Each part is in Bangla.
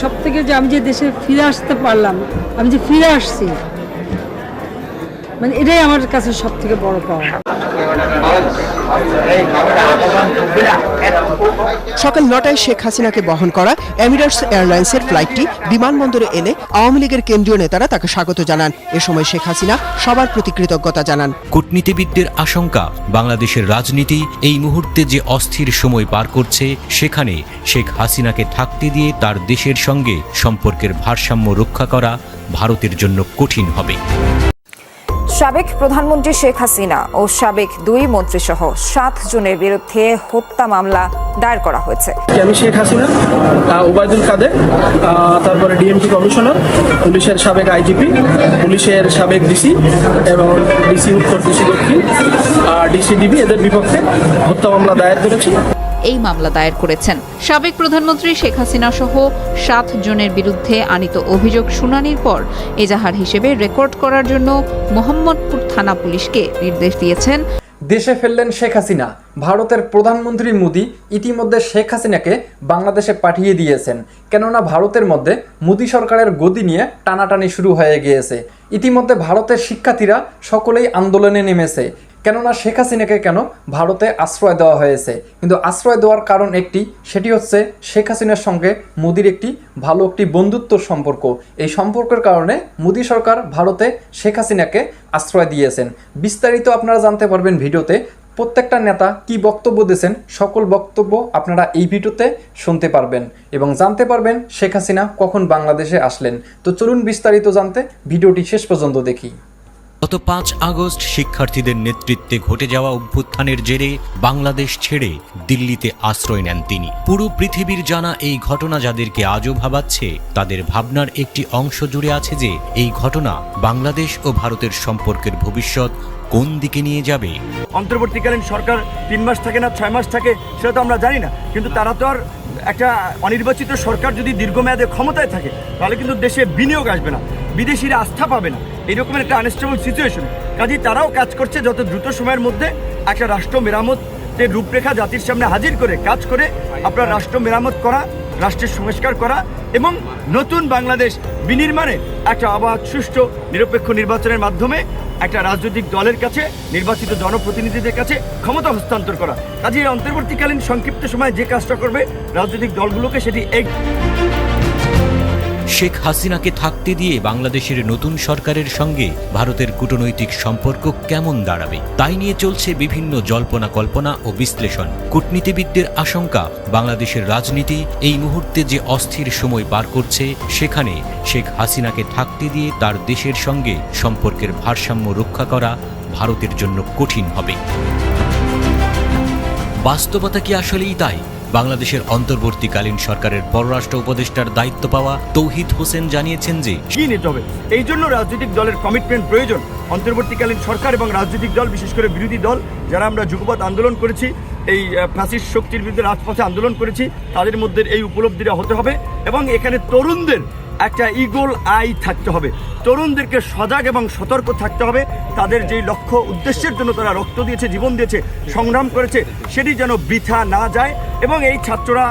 সব থেকে যে আমি যে দেশে ফিরে আসতে পারলাম, আমি যে ফিরে আসছি মানে এটাই আমার কাছে সব থেকে বড় পাওয়া। সকাল নটায় শেখ হাসিনাকে বহন করা এমিরেটস এয়ারলাইন্সের ফ্লাইটটি বিমানবন্দরে এলে আওয়ামী লীগের কেন্দ্রীয় নেতারা তাকে স্বাগত জানান। এ সময় শেখ হাসিনা সবার প্রতি কৃতজ্ঞতা জানান। কূটনীতিবিদদের আশঙ্কা, বাংলাদেশের রাজনীতি এই মুহূর্তে যে অস্থির সময় পার করছে, সেখানে শেখ হাসিনাকে থাকতে দিয়ে তার দেশের সঙ্গে সম্পর্কের ভারসাম্য রক্ষা করা ভারতের জন্য কঠিন হবে। সাবেক প্রধানমন্ত্রী শেখ হাসিনা ও সাবেক দুই মন্ত্রীসহ সাত জনের বিরুদ্ধে হত্যা মামলা দায়ের করা হয়েছে। আমি শেখ হাসিনা ওবায়দুল কাদের তারপরে ডিএমপি কমিশনার, পুলিশের সাবেক আইজিপি, পুলিশের সাবেক ডিসি এবং ডিসি উত্তর ডিসি দক্ষিণ ডিসি ডিবি এদের বিপক্ষে হত্যা মামলা দায়ের করেছি। এই মামলা দায়ের করেছেন। সাবেক প্রধানমন্ত্রী শেখ হাসিনা সহ সাত জনের বিরুদ্ধে আনিত অভিযোগ শুনানির পর এজাহার হিসেবে রেকর্ড করার জন্য মোহাম্মদপুর থানা পুলিশকে নির্দেশ দিয়েছেন। দেশে ফেললেন শেখ হাসিনা। ভারতের প্রধানমন্ত্রী মোদি ইতিমধ্যে শেখ হাসিনাকে বাংলাদেশে পাঠিয়ে দিয়েছেন। কেননা ভারতের মধ্যে মোদি সরকারের গদি নিয়ে টানাটানি শুরু হয়ে গিয়েছে। ইতিমধ্যে ভারতের শিক্ষার্থীরা সকলেই আন্দোলনে নেমেছে। কেননা শেখ হাসিনাকে কেন ভারতে আশ্রয় দেওয়া হয়েছে? কিন্তু আশ্রয় দেওয়ার কারণ একটি, সেটি হচ্ছে শেখ হাসিনার সঙ্গে মোদির একটি ভালো একটি বন্ধুত্ব সম্পর্ক। এই সম্পর্কের কারণে মোদি সরকার ভারতে শেখ হাসিনাকে আশ্রয় দিয়েছেন। বিস্তারিত আপনারা জানতে পারবেন ভিডিওতে প্রত্যেকটা নেতা কি বক্তব্য দিয়েছেন, সকল বক্তব্য আপনারা এই ভিডিওতে শুনতে পারবেন এবং জানতে পারবেন শেখ হাসিনা কখন বাংলাদেশে আসলেন। তো চলুন বিস্তারিত জানতে ভিডিওটি শেষ পর্যন্ত দেখি। গত পাঁচ আগস্ট শিক্ষার্থীদের নেতৃত্বে ঘটে যাওয়া অভ্যুত্থানের জেরে বাংলাদেশ ছেড়ে দিল্লিতে আশ্রয় নেন তিনি। পুরো পৃথিবীর জানা এই ঘটনা যাদেরকে আজও ভাবাচ্ছে, তাদের ভাবনার একটি অংশ জুড়ে আছে যে এই ঘটনা বাংলাদেশ ও ভারতের সম্পর্কের ভবিষ্যৎ কোন দিকে নিয়ে যাবে। অন্তর্বর্তীকালীন সরকার তিন মাস থাকে না, ছয় মাস থাকে, সেটা তো আমরা জানি না। কিন্তু তারা তো আর একটা অনির্বাচিত সরকার যদি দীর্ঘমেয়াদে ক্ষমতায় থাকে, তাহলে কিন্তু দেশে বিনিয়োগ আসবে না। বিদেশিরা আস্থা পাবে না। এরকমের একটা আনস্টেবল সিচুয়েশন কাজেই তারাও কাজ করছে যত দ্রুত সময়ের মধ্যে। একটা রাষ্ট্র মেরামতের রূপরেখা জাতির সামনে হাজির করে, কাজ করে আপনার রাষ্ট্র মেরামত করা, রাষ্ট্রের সংস্কার করা এবং নতুন বাংলাদেশ বিনির্মাণে একটা অবাধ সুষ্ঠু, নিরপেক্ষ নির্বাচনের মাধ্যমে একটা রাজনৈতিক দলের কাছে, নির্বাচিত জনপ্রতিনিধিদের কাছে ক্ষমতা হস্তান্তর করা। কাজে অন্তর্বর্তীকালীন সংক্ষিপ্ত সময়ে যে কাজটা করবে রাজনৈতিক দলগুলোকে সেটি এই শেখ হাসিনাকে থাকতে দিয়ে বাংলাদেশের নতুন সরকারের সঙ্গে ভারতের কূটনৈতিক সম্পর্ক কেমন দাঁড়াবে? তাই নিয়ে চলছে বিভিন্ন জল্পনা কল্পনা ও বিশ্লেষণ। কূটনীতিবিদদের আশঙ্কা, বাংলাদেশের রাজনীতি এই মুহূর্তে যে অস্থির সময় পার করছে, সেখানে শেখ হাসিনাকে থাকতে দিয়ে তার দেশের সঙ্গে সম্পর্কের ভারসাম্য রক্ষা করা ভারতের জন্য কঠিন হবে। বাস্তবতা কি আসলেই তাই? বাংলাদেশের অন্তর্বর্তীকালীন সরকারের পররাষ্ট্র উপদেষ্টার দায়িত্ব পাওয়া তৌহিদ হোসেন জানিয়েছেন যে হবে এই জন্য রাজনৈতিক দলের কমিটমেন্ট প্রয়োজন। অন্তর্বর্তীকালীন সরকার এবং রাজনৈতিক দল বিশেষ করে বিরোধী দল যারা আমরা যুগপৎ আন্দোলন করেছি এই আহ, ফ্যাসিস্ট শক্তির বিরুদ্ধে রাজপথে আন্দোলন করেছি তাদের মধ্যে এই উপলব্ধিটা হতে হবে। এবং এখানে তরুণদের একটা ইগল আই থাকতে হবে। তরুণদেরকে সজাগ এবং সতর্ক থাকতে হবে। তাদের যেই লক্ষ্য, উদ্দেশ্যের জন্য তারা রক্ত দিয়েছে, জীবন দিয়েছে, সংগ্রাম করেছে, সেটি যেন বৃথা না যায় এবং এই ছাত্ররা,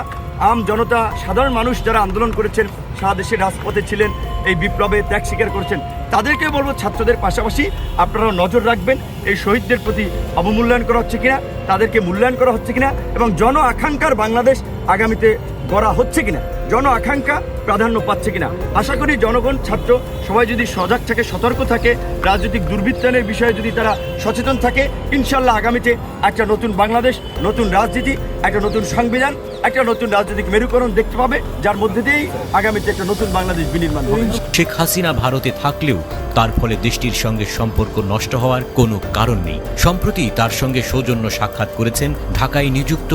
আম জনতা, সাধারণ মানুষ যারা আন্দোলন করেছেন, সারা দেশের রাজপথে ছিলেন, এই বিপ্লবে ত্যাগ স্বীকার করেছেন। তাদেরকে বলব, ছাত্রদের পাশাপাশি আপনারা নজর রাখবেন, এই শহীদদের প্রতি অবমূল্যায়ন করা হচ্ছে কিনা, তাদেরকে মূল্যায়ন করা হচ্ছে কিনা এবং জন আকাঙ্ক্ষার বাংলাদেশ আগামীতে গড়া হচ্ছে কিনা। জন আকাঙ্ক্ষা প্রাধান্য পাচ্ছে কিনা? আশা করি জনগণ, ছাত্র, সবাই যদি সজাগ থাকে, সতর্ক থাকে, রাজনৈতিক দুর্বৃত্তায়নের বিষয়ে যদি তারা সচেতন থাকে, ইনশাল্লাহ আগামীতে একটা নতুন বাংলাদেশ, নতুন রাজনীতি, একটা নতুন সংবিধান একটা নতুন রাজনৈতিক মেরুকরণ দেখতে পাবে, যার মধ্যে দিয়েই আগামীতে একটা নতুন বাংলাদেশ বিনির্মাণ হবে। শেখ হাসিনা ভারতে থাকলেও তার ফলে দেশটির সঙ্গে সম্পর্ক নষ্ট হওয়ার কোনো কারণ নেই। সম্প্রতি তার সঙ্গে সৌজন্য সাক্ষাৎ করেছেন ঢাকায় নিযুক্ত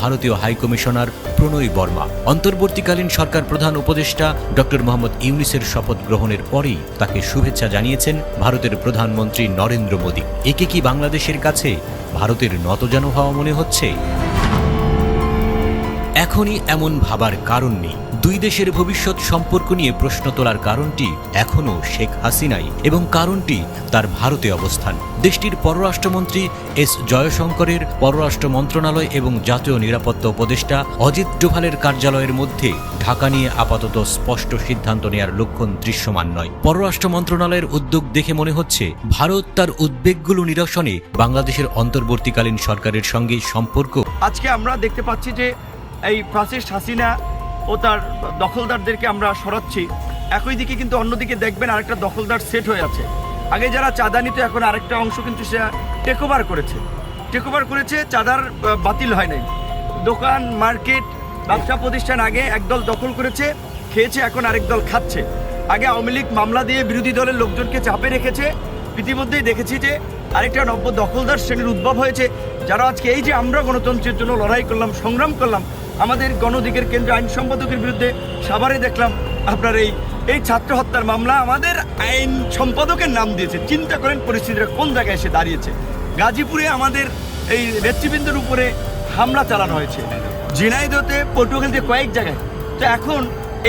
ভারতীয় হাইকমিশনার প্রণয় বর্মা। অন্তর্বর্তীকালীন সরকার প্রধান উপদেষ্টা ডক্টর মোহাম্মদ ইউনিসের শপথ গ্রহণের পরেই তাকে শুভেচ্ছা জানিয়েছেন ভারতের প্রধানমন্ত্রী নরেন্দ্র মোদী। একে কি বাংলাদেশের কাছে ভারতের নতজানু হওয়া মনে হচ্ছে? এখনই এমন ভাবার কারণ নেই। দুই দেশের ভবিষ্যৎ সম্পর্ক নিয়ে প্রশ্ন তোলার কারণটি এখনও শেখ হাসিনাই এবং কারণটি তার ভারতে অবস্থান। দেশটির পররাষ্ট্রমন্ত্রী এস জয়শঙ্করের পররাষ্ট্র মন্ত্রণালয় এবং জাতীয় নিরাপত্তা উপদেষ্টা অজিত ডোভালের কার্যালয়ের মধ্যে ঢাকা নিয়ে আপাতত স্পষ্ট সিদ্ধান্ত নেয়ার লক্ষণ দৃশ্যমান নয়। পররাষ্ট্র মন্ত্রণালয়ের উদ্যোগ দেখে মনে হচ্ছে, ভারত তার উদ্বেগগুলো নিরসনে বাংলাদেশের অন্তর্বর্তীকালীন সরকারের সঙ্গে সম্পর্ক। আজকে আমরা দেখতে পাচ্ছি যে এই ফ্রান্সিস হাসিনা ও তার দখলদারদেরকে আমরা সরাচ্ছি। একই দিকে কিন্তু অন্যদিকে দেখবেন আরেকটা দখলদার সেট হয়ে আছে। আগে যারা চাঁদা নিত, এখন আরেকটা অংশ কিন্তু সে টেক ওভার করেছে। টেক ওভার করেছে, চাঁদার বাতিল হয় নাই। দোকান, মার্কেট, ব্যবসা প্রতিষ্ঠান আগে একদল দখল করেছে, খেয়েছে, এখন আরেক দল খাচ্ছে। আগে আওয়ামী লীগ মামলা দিয়ে বিরোধী দলের লোকজনকে চাপে রেখেছে। ইতিমধ্যেই দেখেছি যে আরেকটা নব্য দখলদার শ্রেণির উদ্ভব হয়েছে, যারা আজকে এই যে আমরা গণতন্ত্রের জন্য লড়াই করলাম, সংগ্রাম করলাম আমাদের গণদিকের কেন্দ্র আইন সম্পাদকের বিরুদ্ধে সাভারে দেখলাম আপনার এই এই ছাত্র হত্যার মামলা আমাদের আইন সম্পাদকের নাম দিয়েছে। চিন্তা করেন পরিস্থিতিটা কোন জায়গায় এসে দাঁড়িয়েছে। গাজীপুরে আমাদের এই নেতৃবৃন্দের উপরে হামলা চালানো হয়েছে। ঝিনাইদতে পটুয়াখালীতে কয়েক জায়গায়। তো এখন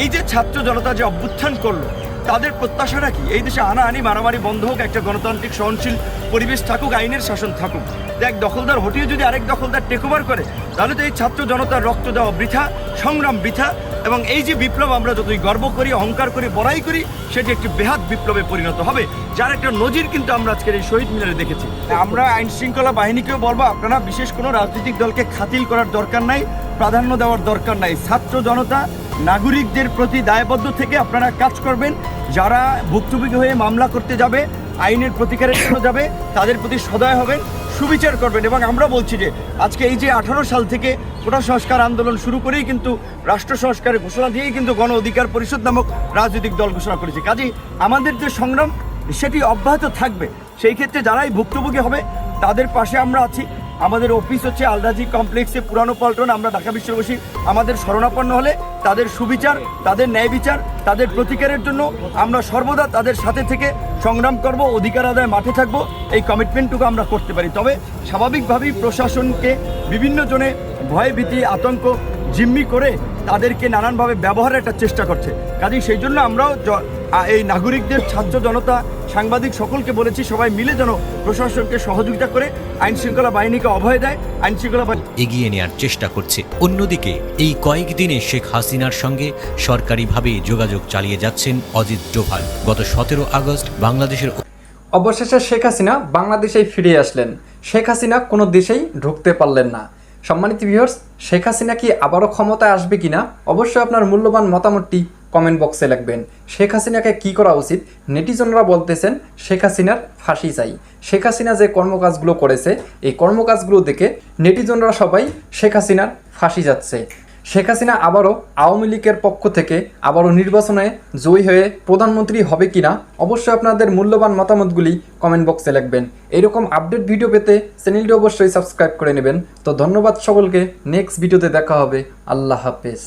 এই যে ছাত্র জনতা যে অভ্যুত্থান করল, তাদের প্রত্যাশাটা কি? এই দেশে আনাআনি মারামারি বন্ধ হোক, একটা গণতান্ত্রিক সহনশীল পরিবেশ থাকুক, আইনের শাসন থাকুক। এক দখলদার হটিয়ে যদি আরেক দখলদার টেক ওভার করে তাহলে তো এই ছাত্র জনতার রক্ত দেওয়া বৃথা, সংগ্রাম বৃথা, এবং এই যে বিপ্লব আমরা যতই গর্ব করি, অহংকার করি, বড়াই করি, সেটি একটি বেহাত বিপ্লবে পরিণত হবে, যার একটা নজির কিন্তু আমরা আজকের এই শহীদ মিনারে দেখেছি। আমরা আইন শৃঙ্খলা বাহিনীকেও বলব, আপনারা বিশেষ কোনো রাজনৈতিক দলকে খাতিল করার দরকার নাই, প্রাধান্য দেওয়ার দরকার নাই। ছাত্র জনতা, নাগরিকদের প্রতি দায়বদ্ধ থেকে আপনারা কাজ করবেন। যারা ভুক্তভোগী হয়ে মামলা করতে যাবে, আইনের প্রতিকারের জন্য যাবে, তাদের প্রতি সদয় হবেন। সুবিচার করবেন এবং আমরা বলছি যে আজকে এই যে আঠারো সাল থেকে কোটা সংস্কার আন্দোলন শুরু করেই কিন্তু রাষ্ট্র সংস্কারের ঘোষণা দিয়েই কিন্তু গণ অধিকার পরিষদ নামক রাজনৈতিক দল ঘোষণা করেছে। কাজেই আমাদের যে সংগ্রাম, সেটি অব্যাহত থাকবে। সেই ক্ষেত্রে যারাই ভুক্তভোগী হবে, তাদের পাশে আমরা আছি। আমাদের অফিস হচ্ছে আলদাজি কমপ্লেক্সে পুরানো পল্টন, আমরা ঢাকা বিশ্ববাসী। আমাদের শরণাপন্ন হলে তাদের সুবিচার, তাদের ন্যায় বিচার, তাদের প্রতিকারের জন্য আমরা সর্বদা তাদের সাথে থেকে সংগ্রাম করব, অধিকার আদায় মাঠে থাকব। এই কমিটমেন্টটুকু আমরা করতে পারি। তবে স্বাভাবিকভাবেই প্রশাসনকে বিভিন্ন জনে ভয় ভীতি, আতঙ্ক, জিম্মি করে তাদেরকে নানানভাবে ব্যবহারের একটা চেষ্টা করছে। কাজেই সেই জন্য আমরাও এই নাগরিকদের ছাত্র জনতা সাংবাদিক সকলকে বলেছি সবাই মিলে যেন প্রশাসনকে সহযোগিতা করে আইন শৃঙ্খলা বাহিনীকে অভয় দেয় আইন শৃঙ্খলা বাহিনী এগিয়ে নেয়ার চেষ্টা করছে। অন্যদিকে এই কয়েকদিনে শেখ হাসিনার সঙ্গে সরকারিভাবে যোগাযোগ চালিয়ে যাচ্ছেন অজিত ডোভাল। গত সতেরো আগস্ট বাংলাদেশের অবশেষে শেখ হাসিনা বাংলাদেশেই ফিরে আসলেন। শেখ হাসিনা কোনো দেশেই ঢুকতে পারলেন না। সম্মানিত ভিউয়ার্স শেখ হাসিনা কি আবারও ক্ষমতায় আসবে কিনা? অবশ্যই আপনার মূল্যবান মতামতটি কমেন্ট বক্সে লিখবেন। শেখ হাসিনাকে কি করা উচিত? নেটিজনরা বলতেছেন, শেখ হাসিনার ফাঁসি চাই। শেখ হাসিনা যে কর্মকাজগুলো করেছে, এই কর্মকাজগুলো দেখে নেটিজনরা সবাই শেখ হাসিনার ফাঁসি যাচ্ছে। শেখ হাসিনা আবারও আওয়ামী লীগের পক্ষ থেকে আবারও নির্বাচনে জয়ী হয়ে প্রধানমন্ত্রী হবে কিনা, অবশ্যই আপনাদের মূল্যবান মতামতগুলি কমেন্ট বক্সে লিখবেন। এরকম আপডেট ভিডিও পেতে চ্যানেলটি অবশ্যই সাবস্ক্রাইব করে নেবেন। তো ধন্যবাদ সকলকে নেক্সট ভিডিওতে দেখা হবে। আল্লাহ হাফেজ।